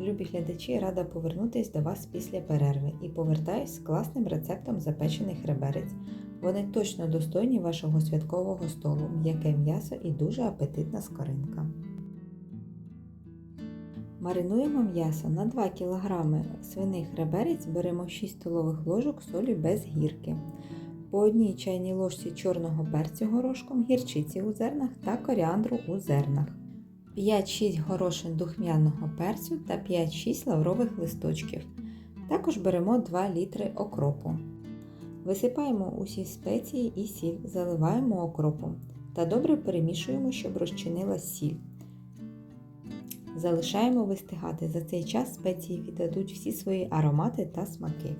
Любі глядачі, рада повернутися до вас після перерви і повертаюсь з класним рецептом запечених реберець. Вони точно достойні вашого святкового столу, м'яке м'ясо і дуже апетитна скоринка. Маринуємо м'ясо на 2 кг свиних реберець беремо 6 столових ложок солі без гірки, по одній чайній ложці чорного перцю горошком, гірчиці у зернах та коріандру у зернах. 5-6 горошин духмяного перцю та 5-6 лаврових листочків. Також беремо 2 літри окропу. Висипаємо усі спеції і сіль, заливаємо окропом та добре перемішуємо, щоб розчинилась сіль. Залишаємо вистигати. За цей час спеції віддадуть всі свої аромати та смаки.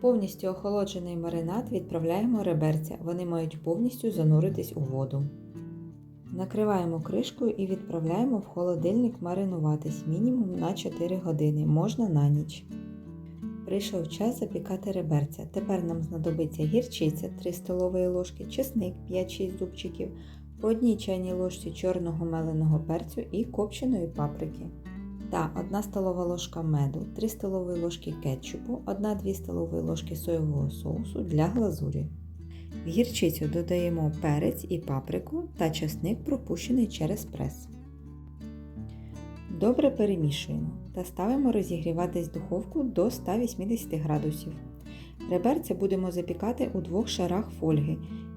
Повністю охолоджений маринад відправляємо реберця. Вони мають повністю зануритись у воду. Накриваємо кришкою і відправляємо в холодильник маринуватись мінімум на 4 години, можна на ніч. Прийшов час запікати реберця. Тепер нам знадобиться гірчиця 3 столові ложки, чесник 5-6 зубчиків, по одній чайній ложці чорного меленого перцю і копченої паприки. Та 1 столова ложка меду, 3 столові ложки кетчупу, 1-2 столові ложки соєвого соусу для глазурі. В гірчицю додаємо перець і паприку та чесник пропущений через прес. Добре перемішуємо та ставимо розігріватись духовку до 180 градусів. Реберця будемо запікати у двох шарах фольги.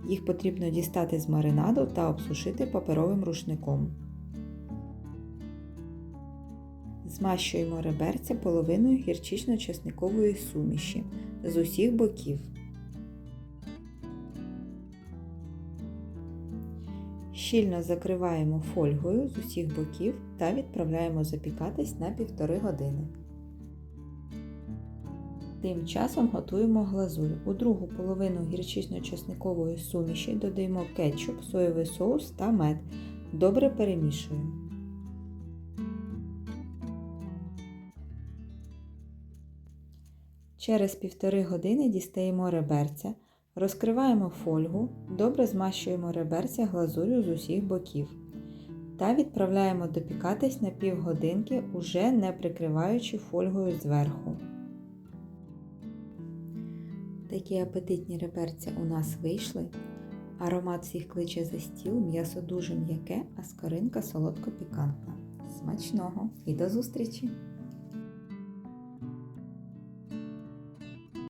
Їх потрібно дістати з маринаду та обсушити паперовим рушником. Змащуємо реберця половиною гірчично-чесникової суміші з усіх боків. Щільно закриваємо фольгою з усіх боків та відправляємо запікатись на півтори години. Тим часом готуємо глазурь. У другу половину гірчично-чесникової суміші додаємо кетчуп, соєвий соус та мед. Добре перемішуємо. Через півтори години дістаємо реберця. Розкриваємо фольгу, добре змащуємо реберця глазур'ю з усіх боків та відправляємо допікатись на півгодинки, уже не прикриваючи фольгою зверху. Такі апетитні реберця у нас вийшли. Аромат всіх кличе за стіл, м'ясо дуже м'яке, а скоринка солодко-пікантна. Смачного і до зустрічі!